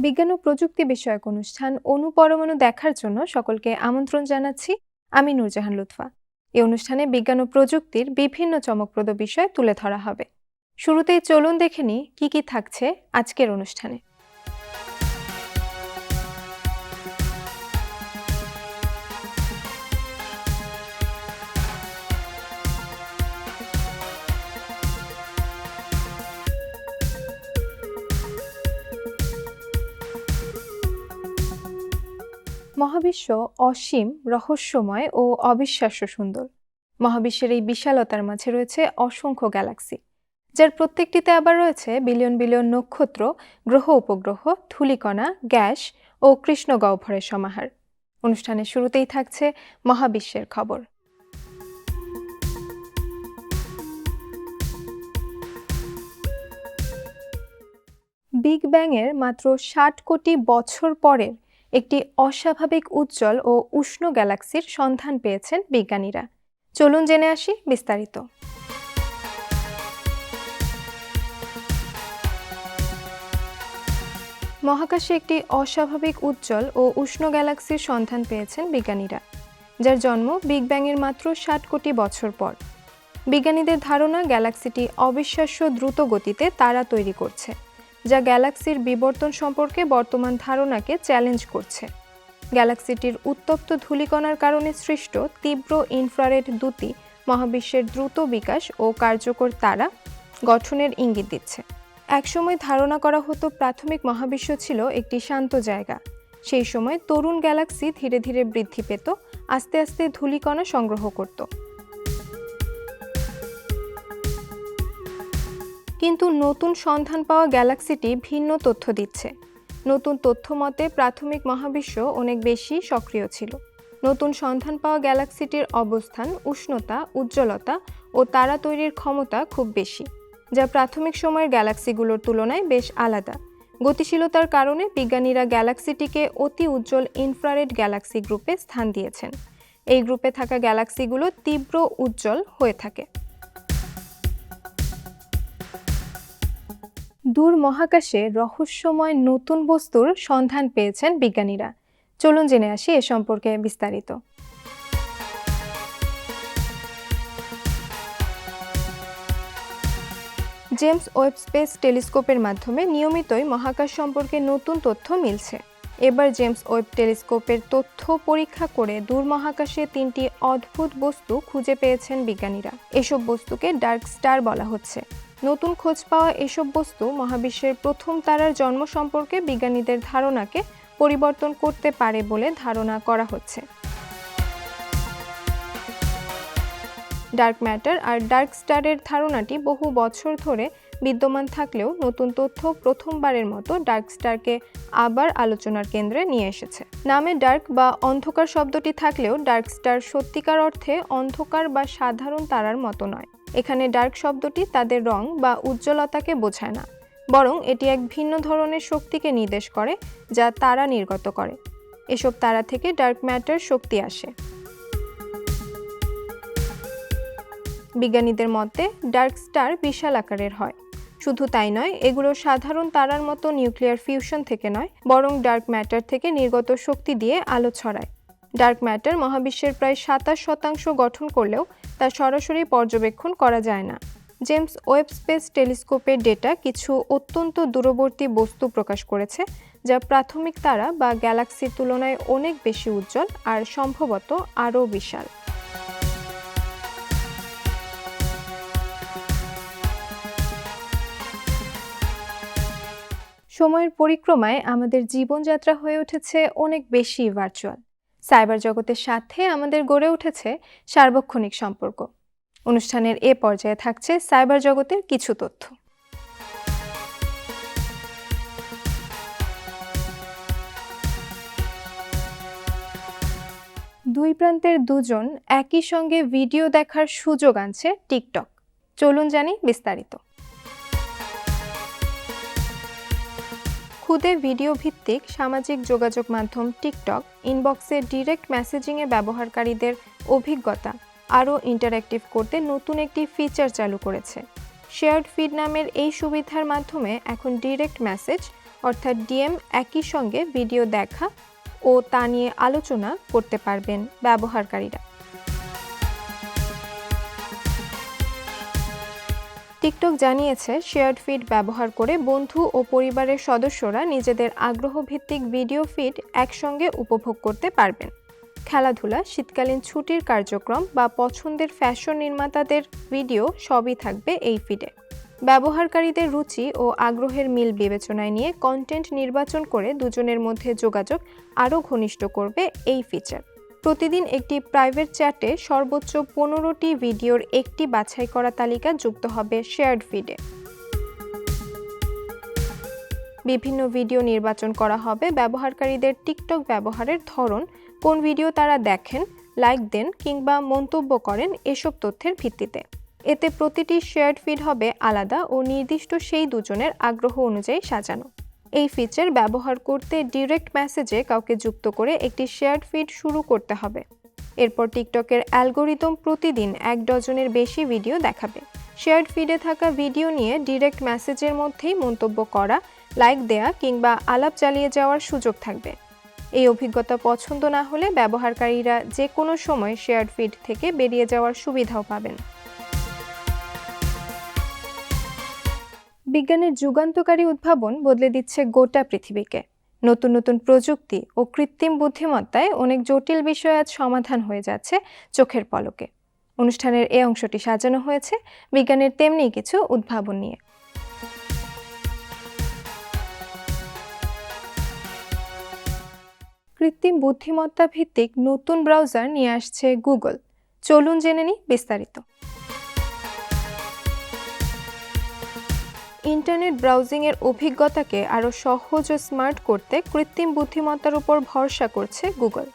বিজ্ঞান ও প্রযুক্তি বিষয়ক অনুষ্ঠান অনুপরমাণু দেখার জন্য সকলকে আমন্ত্রণ জানাচ্ছি। আমি নূরজাহান লুৎফা। এই অনুষ্ঠানে বিজ্ঞান ও প্রযুক্তির বিভিন্ন চমকপ্রদ বিষয় তুলে ধরা হবে। শুরুতেই চলুন দেখে নিই কি কি থাকছে আজকের অনুষ্ঠানে। মহাবিশ্ব অসীম, রহস্যময় ও অবিশ্বাস্য সুন্দর। মহাবিশ্বের এই বিশালতার মাঝে রয়েছে অসংখ্য গ্যালাক্সি, যার প্রত্যেকটিতে আবার রয়েছে বিলিয়ন বিলিয়ন নক্ষত্র, গ্রহ উপগ্রহ, ধূলিকণা, গ্যাস ও কৃষ্ণ গহ্বরের সমাহার। অনুষ্ঠানের শুরুতেই থাকছে মহাবিশ্বের খবর। বিগ ব্যাংয়ের মাত্র ষাট কোটি বছর পরের একটি অস্বাভাবিক উজ্জ্বল ও উষ্ণ গ্যালাক্সির সন্ধান পেয়েছেন বিজ্ঞানীরা। চলুন জেনে আসি বিস্তারিত। মহাকাশে একটি অস্বাভাবিক উজ্জ্বল ও উষ্ণ গ্যালাক্সির সন্ধান পেয়েছেন বিজ্ঞানীরা, যার জন্ম বিগ ব্যাংয়ের মাত্র ষাট কোটি বছর পর। বিজ্ঞানীদের ধারণা গ্যালাক্সিটি অবিশ্বাস্য দ্রুত গতিতে তারা তৈরি করছে। যা গ্যালাক্সির বিবর্তন সম্পর্কে বর্তমান ধারণাকে চ্যালেঞ্জ করছে। গ্যালাক্সিটির উত্তপ্ত ধূলিকণার কারণে সৃষ্ট তীব্র ইনফ্রারেড দ্যুতি মহাবিশ্বের দ্রুত বিকাশ ও কার্যকর তারা গঠনের ইঙ্গিত দিচ্ছে। একসময় ধারণা করা হতো প্রাথমিক মহাবিশ্ব ছিল একটি শান্ত জায়গা। সেই সময় তরুণ গ্যালাক্সি ধীরে ধীরে বৃদ্ধি পেত, আস্তে আস্তে ধূলিকণা সংগ্রহ করত। কিন্তু নতুন সন্ধান পাওয়া গ্যালাক্সিটি ভিন্ন তথ্য দিচ্ছে। নতুন তথ্য মতে প্রাথমিক মহাবিশ্ব অনেক বেশি সক্রিয় ছিল। নতুন সন্ধান পাওয়া গ্যালাক্সিটির অবস্থান উষ্ণতা, উজ্জ্বলতা ও তারা তৈরির ক্ষমতা খুব বেশি, যা প্রাথমিক সময়ের গ্যালাক্সিগুলোর তুলনায় বেশ আলাদা। গতিশীলতার কারণে বিজ্ঞানীরা গ্যালাক্সিটিকে অতি উজ্জ্বল ইনফ্রারেড গ্যালাক্সি গ্রুপে স্থান দিয়েছেন। এই গ্রুপে থাকা গ্যালাক্সিগুলো তীব্র উজ্জ্বল হয়ে থাকে। দূর মহাকাশে রহস্যময় নতুন বস্তুর সন্ধান পেয়েছেন বিজ্ঞানীরা। চলুন জেনে আসি এ সম্পর্কে বিস্তারিত। জেমস ওয়েব স্পেস টেলিস্কোপের মাধ্যমে নিয়মিতই মহাকাশ সম্পর্কে নতুন তথ্য মিলছে। এবার জেমস ওয়েব টেলিস্কোপের তথ্য পরীক্ষা করে দূর মহাকাশে তিনটি অদ্ভুত বস্তু খুঁজে পেয়েছেন বিজ্ঞানীরা। এসব বস্তুকে ডার্ক স্টার বলা হচ্ছে। নতুন খোঁজ পাওয়া এসব বস্তু মহাবিশ্বের প্রথম তারার জন্ম সম্পর্কে বিজ্ঞানীদের ধারণাকে পরিবর্তন করতে পারে বলে ধারণা করা হচ্ছে। ডার্ক ম্যাটার আর ডার্ক স্টারের ধারণাটি বহু বছর ধরে বিদ্যমান থাকলেও নতুন তথ্য প্রথমবারের মতো ডার্ক স্টারকে আবার আলোচনার কেন্দ্রে নিয়ে এসেছে। নামে ডার্ক বা অন্ধকার শব্দটি থাকলেও ডার্ক স্টার সত্যিকার অর্থে অন্ধকার বা সাধারণ তারার মতো নয়। এখানে ডার্ক শব্দটি তাদের রং বা উজ্জ্বলতাকে বোঝায় না, বরং এটি এক ভিন্ন ধরনের শক্তিকে নির্দেশ করে যা তারা নির্গত করে। এসব তারা থেকে ডার্ক ম্যাটার শক্তি আসে। বিজ্ঞানীদের মতে, ডার্ক স্টার বিশাল আকারের হয়। শুধু তাই নয়, এগুলো সাধারণ তারার মতো নিউক্লিয়ার ফিউশন থেকে নয়, বরং ডার্ক ম্যাটার থেকে নির্গত শক্তি দিয়ে আলো ছড়ায়। ডার্ক ম্যাটার মহাবিশ্বের প্রায় সাতাশ শতাংশ গঠন করলেও তা সরাসরি পর্যবেক্ষণ করা যায় না। জেমস ওয়েব স্পেস টেলিস্কোপের ডেটা কিছু অত্যন্ত দূরবর্তী বস্তু প্রকাশ করেছে, যা প্রাথমিক তারা বা গ্যালাক্সির তুলনায় অনেক বেশি উজ্জ্বল আর সম্ভবত আরও বিশাল। সময়ের পরিক্রমায় আমাদের জীবনযাত্রা হয়ে উঠেছে অনেক বেশি ভার্চুয়াল সাইবার জগতের সাথে আমাদের গড়ে উঠেছে সার্বক্ষণিক সম্পর্ক। অনুষ্ঠানের এ পর্যায়ে থাকছে সাইবার জগতের কিছু তথ্য। দুই প্রান্তের দুজন একই সঙ্গে ভিডিও দেখার সুযোগ আনছে টিকটক। চলুন জানি বিস্তারিত। খুদে ভিডিও ভিত্তিক সামাজিক যোগাযোগ মাধ্যম টিকটক ইনবক্সে ডিরেক্ট মেসেজিংয়ে ব্যবহারকারীদের অভিজ্ঞতা আরও ইন্টারঅ্যাক্টিভ করতে নতুন একটি ফিচার চালু করেছে। শেয়ার্ড ফিড নামের এই সুবিধার মাধ্যমে এখন ডিরেক্ট মেসেজ, অর্থাৎ ডিএম, একই সঙ্গে ভিডিও দেখা ও তা নিয়ে আলোচনা করতে পারবেন ব্যবহারকারীরা। টিকটক জানিয়েছে শেয়ার্ড ফিড ব্যবহার করে বন্ধু ও পরিবারের সদস্যরা নিজেদের আগ্রহভিত্তিক ভিডিও ফিড একসঙ্গে উপভোগ করতে পারবেন। খেলাধুলা, শীতকালীন ছুটির কার্যক্রম বা পছন্দের ফ্যাশন নির্মাতাদের ভিডিও সবই থাকবে এই ফিডে ব্যবহারকারীদের রুচি ও আগ্রহের মিল বিবেচনায় নিয়ে কন্টেন্ট নির্বাচন করে দুজনের মধ্যে যোগাযোগ আরও ঘনিষ্ঠ করবে এই ফিচার প্রতিদিন একটি প্রাইভেট চ্যাটে সর্বোচ্চ পনেরোটি ভিডিওর একটি বাছাই করা তালিকা যুক্ত হবে শেয়ার্ড ফিডে বিভিন্ন ভিডিও নির্বাচন করা হবে। ব্যবহারকারীদের টিকটক ব্যবহারের ধরন, কোন ভিডিও তারা দেখেন লাইক দেন কিংবা মন্তব্য করেন এসব তথ্যের ভিত্তিতে। এতে প্রতিটি শেয়ার্ড ফিড হবে আলাদা ও নির্দিষ্ট সেই দুজনের আগ্রহ অনুযায়ী সাজানো। এই ফিচার ব্যবহার করতে ডিরেক্ট মেসেজে কাউকে যুক্ত করে একটি শেয়ার্ড ফিড শুরু করতে হবে। এরপর টিকটকের অ্যালগোরিদম প্রতিদিন এক ডজনের বেশি ভিডিও দেখাবে। শেয়ার্ড ফিডে থাকা ভিডিও নিয়ে ডিরেক্ট মেসেজের মধ্যেই মন্তব্য করা লাইক দেয়া কিংবা আলাপ চালিয়ে যাওয়ার সুযোগ থাকবে। এই অভিজ্ঞতা পছন্দ না হলে ব্যবহারকারীরা যে কোনো সময় শেয়ার্ড ফিড থেকে বেরিয়ে যাওয়ার সুবিধাও পাবেন। বিজ্ঞানের যুগান্তকারী উদ্ভাবন বদলে দিচ্ছে গোটা পৃথিবীকে। নতুন নতুন প্রযুক্তি ও কৃত্রিম বুদ্ধিমত্তায় অনেক জটিল বিষয় আজ সমাধান হয়ে যাচ্ছে চোখের পলকে। অনুষ্ঠানের এই অংশটি সাজানো হয়েছে বিজ্ঞানের তেমনি কিছু উদ্ভাবন নিয়ে। কৃত্রিম বুদ্ধিমত্তা ভিত্তিক নতুন ব্রাউজার নিয়ে আসছে গুগল। চলুন জেনে নিই বিস্তারিত। ইন্টারনেট ব্রাউজিংয়ের অভিজ্ঞতাকে আরও সহজ ও স্মার্ট করতে কৃত্রিম বুদ্ধিমত্তার উপর ভরসা করছে গুগল।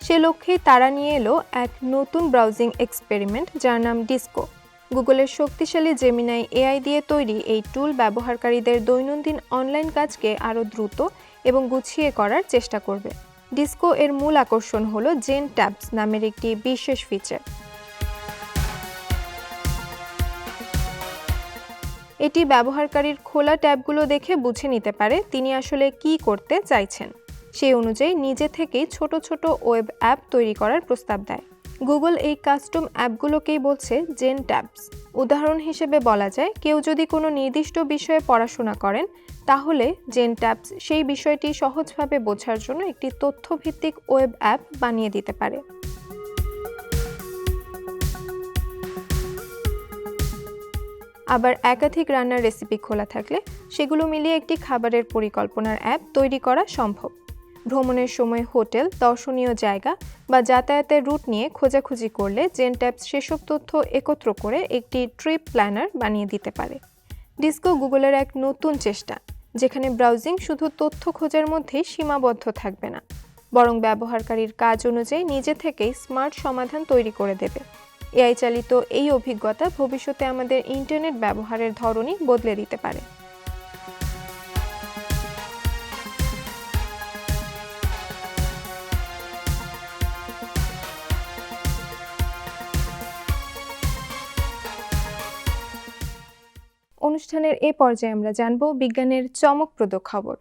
সে লক্ষ্যেই তারা নিয়ে এলো এক নতুন ব্রাউজিং এক্সপেরিমেন্ট যার নাম ডিসকো। গুগলের শক্তিশালী জেমিনাই এআই দিয়ে তৈরি এই টুল ব্যবহারকারীদের দৈনন্দিন অনলাইন কাজকে আরও দ্রুত এবং গুছিয়ে করার চেষ্টা করবে। ডিসকো এর মূল আকর্ষণ হলো জেন ট্যাবস নামের একটি বিশেষ ফিচার এটি ব্যবহারকারীর খোলা ট্যাবগুলো দেখে বুঝে নিতে পারে তিনি আসলে কি করতে চাইছেন। সেই অনুযায়ী নিজে থেকেই ছোট ছোট ওয়েব অ্যাপ তৈরি করার প্রস্তাব দেয়। গুগল এই কাস্টম অ্যাপগুলোকেই বলছে জেন ট্যাবস। উদাহরণ হিসেবে বলা যায়, কেউ যদি কোনো নির্দিষ্ট বিষয়ে পড়াশোনা করেন, তাহলে জেন ট্যাবস সেই বিষয়টি সহজভাবে বোঝার জন্য একটি তথ্যভিত্তিক ওয়েব অ্যাপ বানিয়ে দিতে পারে। আবার একাধিক রান্নার রেসিপি খোলা থাকলে সেগুলো মিলিয়ে একটি খাবারের পরিকল্পনার অ্যাপ তৈরি করা সম্ভব। ভ্রমণের সময় হোটেল, দর্শনীয় জায়গা বা যাতায়াতের রুট নিয়ে খোঁজাখুঁজি করলে জেন ট্যাপস সেসব তথ্য একত্র করে একটি ট্রিপ প্ল্যানার বানিয়ে দিতে পারে। ডিসকো গুগলের এক নতুন চেষ্টা, যেখানে ব্রাউজিং শুধু তথ্য খোঁজার মধ্যেই সীমাবদ্ধ থাকবে না, বরং ব্যবহারকারীর কাজ অনুযায়ী নিজে থেকেই স্মার্ট সমাধান তৈরি করে দেবে। এআই চালিত এই অভিজ্ঞতা ভবিষ্যতে আমাদের ইন্টারনেট ব্যবহারের ধরনই বদলে দিতে পারে। অনুষ্ঠানের এ পর্যায়ে আমরা জানব বিজ্ঞানের চমকপ্রদ খবর।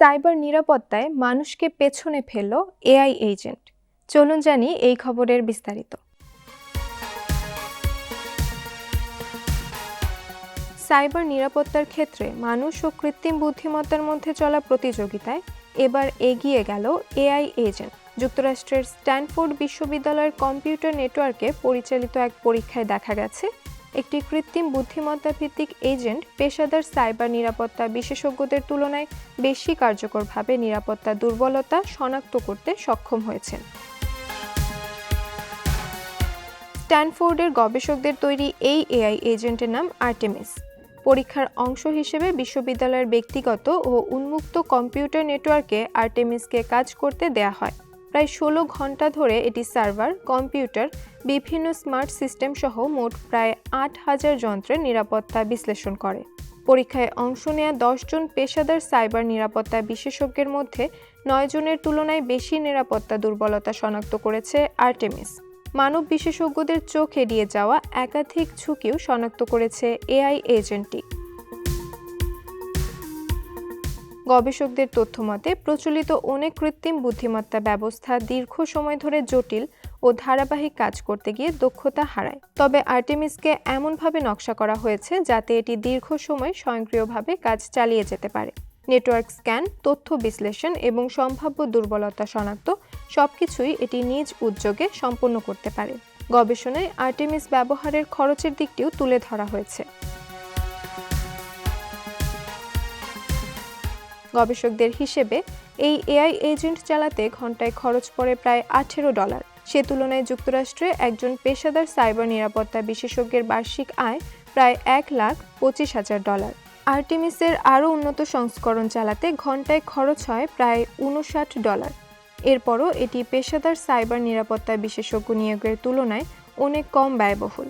সাইবার নিরাপত্তায় মানুষকে পেছনে ফেলল এআই এজেন্ট। চলুন জানি এই খবরের বিস্তারিত। সাইবার নিরাপত্তার ক্ষেত্রে মানুষ ও কৃত্রিম বুদ্ধিমত্তার মধ্যে চলা প্রতিযোগিতায় এবার এগিয়ে গেল এআই এজেন্ট। যুক্তরাষ্ট্রের স্ট্যানফোর্ড বিশ্ববিদ্যালয়ের কম্পিউটার নেটওয়ার্কে পরিচালিত এক পরীক্ষায় দেখা গেছে একটি কৃত্রিম বুদ্ধিমত্তা ভিত্তিক এজেন্ট পেশাদার সাইবার নিরাপত্তা বিশেষজ্ঞদের তুলনায় বেশি কার্যকরভাবে নিরাপত্তা দুর্বলতা শনাক্ত করতে সক্ষম হয়েছেন। স্ট্যানফোর্ডের গবেষকদের তৈরি এই এআই এজেন্টের নাম আর্টেমিস। পরীক্ষার অংশ হিসেবে বিশ্ববিদ্যালয়ের ব্যক্তিগত ও উন্মুক্ত কম্পিউটার নেটওয়ার্কে আর্টেমিসকে কাজ করতে দেয়া হয়। প্রায় ষোলো ঘণ্টা ধরে এটি সার্ভার, কম্পিউটার, বিভিন্ন স্মার্ট সিস্টেম সহ মোট প্রায় আট হাজার যন্ত্রের নিরাপত্তা বিশ্লেষণ করে। পরীক্ষায় অংশ নেয়া দশজন পেশাদার সাইবার নিরাপত্তা বিশেষজ্ঞের মধ্যে নয় জনের তুলনায় বেশি নিরাপত্তা দুর্বলতা শনাক্ত করেছে আর্টেমিস। মানব বিশেষজ্ঞদের চোখ এড়িয়ে যাওয়া একাধিক ঝুঁকিও শনাক্ত করেছে এআই এজেন্টটি। গবেষকদের তথ্য মতে প্রচলিত অনেক কৃত্রিম বুদ্ধিমত্তা ব্যবস্থা দীর্ঘ সময় ধরে জটিল ও ধারাবাহিক কাজ করতে গিয়ে দক্ষতা হারায়। তবে আর্টেমিসকে এমনভাবে নকশা করা হয়েছে যাতে এটি দীর্ঘ সময় স্বয়ংক্রিয়ভাবে কাজ চালিয়ে যেতে পারে। নেটওয়ার্ক স্ক্যান, তথ্য বিশ্লেষণ এবং সম্ভাব্য দুর্বলতা শনাক্ত সবকিছুই এটি নিজ উদ্যোগে সম্পন্ন করতে পারে। গবেষণায় আর্টেমিস ব্যবহারের খরচের দিকটিও তুলে ধরা হয়েছে। গবেষকদের হিসেবে, এই এআই এজেন্ট চালাতে ঘন্টায় খরচ পড়ে প্রায় আঠেরো ডলার। সে তুলনায় যুক্তরাষ্ট্রে একজন পেশাদার সাইবার নিরাপত্তা বিশেষজ্ঞের বার্ষিক আয় প্রায় এক লাখ পঁচিশ হাজার ডলার। আর্টিমিসের আরও উন্নত সংস্করণ চালাতে ঘন্টায় খরচ হয় প্রায় উনষাট ডলার। এরপরও এটি পেশাদার সাইবার নিরাপত্তা বিশেষজ্ঞ নিয়োগের তুলনায় অনেক কম ব্যয়বহুল।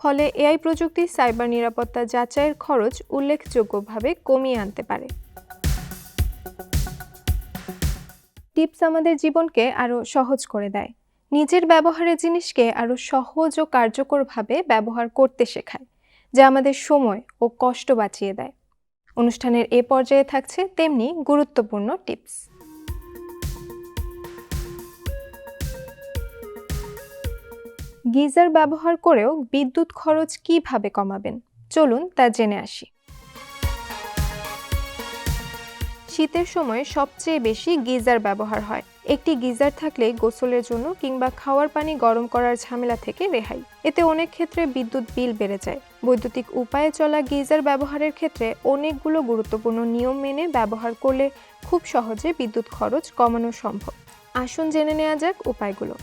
ফলে এআই প্রযুক্তি সাইবার নিরাপত্তা যাচাইয়ের খরচ উল্লেখযোগ্যভাবে কমিয়ে আনতে পারে। টিপস আমাদের জীবনকে আরও সহজ করে দেয়। নিজের ব্যবহারের জিনিসকে আরও সহজ ও কার্যকরভাবে ব্যবহার করতে শেখায়, যা আমাদের সময় ও কষ্ট বাঁচিয়ে দেয়। অনুষ্ঠানের এ পর্যায়ে থাকছে তেমনি গুরুত্বপূর্ণ টিপস। গিজার ব্যবহার করেও বিদ্যুৎ খরচ কীভাবে কমাবেন? চলুন তা জেনে আসি। শীতের সময় সবচেয়ে বেশি গিজার ব্যবহার হয়। একটি গিজার থাকলে গোসলের জন্য কিংবা খাওয়ার পানি গরম করার ঝামেলা থেকে রেহাই। এতে অনেক ক্ষেত্রে বিদ্যুৎ বিল বেড়ে যায়। বৈদ্যুতিক উপায়ে চলা গিজার ব্যবহারের ক্ষেত্রে অনেকগুলো গুরুত্বপূর্ণ নিয়ম মেনে ব্যবহার করলে খুব সহজে বিদ্যুৎ খরচ কমানো সম্ভব। আসুন জেনে নেওয়া যাক উপায়গুলো।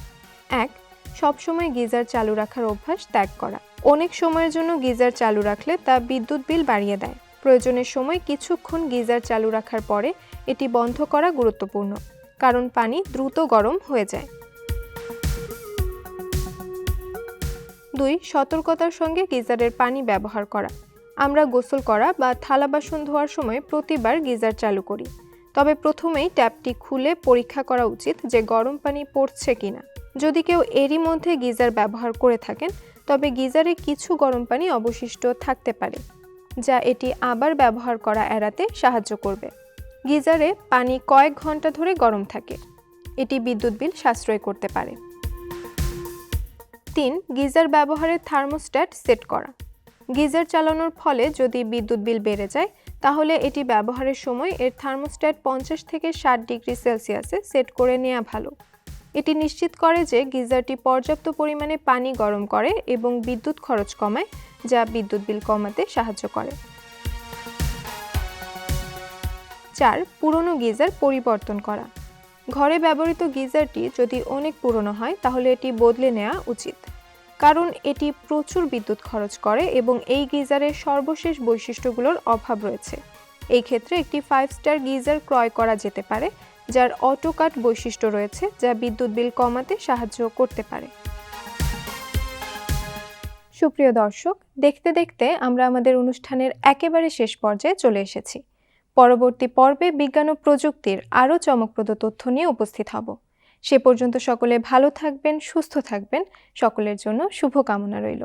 এক, সবসময় গিজার চালু রাখার অভ্যাস ত্যাগ করা। অনেক সময়ের জন্য গিজার চালু রাখলে তা বিদ্যুৎ বিল বাড়িয়ে দেয়। প্রয়োজনের সময় কিছুক্ষণ গিজার চালু রাখার পরে এটি বন্ধ করা গুরুত্বপূর্ণ, কারণ পানি দ্রুত গরম হয়ে যায়। দুই, সতর্কতার সঙ্গে গিজারের পানি ব্যবহার করা। আমরা গোসল করা বা থালা বাসন ধোয়ার সময় প্রতিবার গিজার চালু করি। তবে প্রথমেই ট্যাপটি খুলে পরীক্ষা করা উচিত যে গরম পানি পড়ছে কিনা। যদি কেউ এরই মধ্যে গিজার ব্যবহার করে থাকেন, তবে গিজারে কিছু গরম পানি অবশিষ্ট থাকতে পারে। যা এটি আবার ব্যবহার করা এড়াতে সাহায্য করবে। গিজারে পানি কয়েক ঘণ্টা ধরে গরম থাকে। এটি বিদ্যুৎ বিল সাশ্রয় করতে পারে। তিন, গিজার ব্যবহারের থার্মোস্ট্যাট সেট করা। গিজার চালানোর ফলে যদি বিদ্যুৎ বিল বেড়ে যায়, তাহলে এটি ব্যবহারের সময় এর থার্মোস্ট্যাট পঞ্চাশ থেকে ষাট ডিগ্রি সেলসিয়াসে সেট করে নেওয়া ভালো। এটি নিশ্চিত করে যে গিজারটি পর্যাপ্ত পরিমাণে পানি গরম করে এবং বিদ্যুৎ খরচ কমায় যা বিদ্যুৎ বিল কমাতে সাহায্য করে। চার, পুরনো গিজার পরিবর্তন করা। ঘরে ব্যবহৃত গিজারটি যদি অনেক পুরনো হয়, তাহলে এটি বদলে নেওয়া উচিত। কারণ এটি প্রচুর বিদ্যুৎ খরচ করে এবং এই গিজারের সর্বশেষ বৈশিষ্ট্যগুলোর অভাব রয়েছে। এই ক্ষেত্রে একটি ফাইভ স্টার গিজার ক্রয় করা যেতে পারে, যার অটোকাট বৈশিষ্ট্য রয়েছে যা বিদ্যুৎ বিল কমাতে সাহায্য করতে পারে। সুপ্রিয় দর্শক, দেখতে দেখতে আমরা আমাদের অনুষ্ঠানের একেবারে শেষ পর্যায়ে চলে এসেছি। পরবর্তী পর্বে বিজ্ঞান ও প্রযুক্তির আরও চমকপ্রদ তথ্য নিয়ে উপস্থিত হব। সে পর্যন্ত সকলে ভালো থাকবেন, সুস্থ থাকবেন। সকলের জন্য শুভকামনা রইল।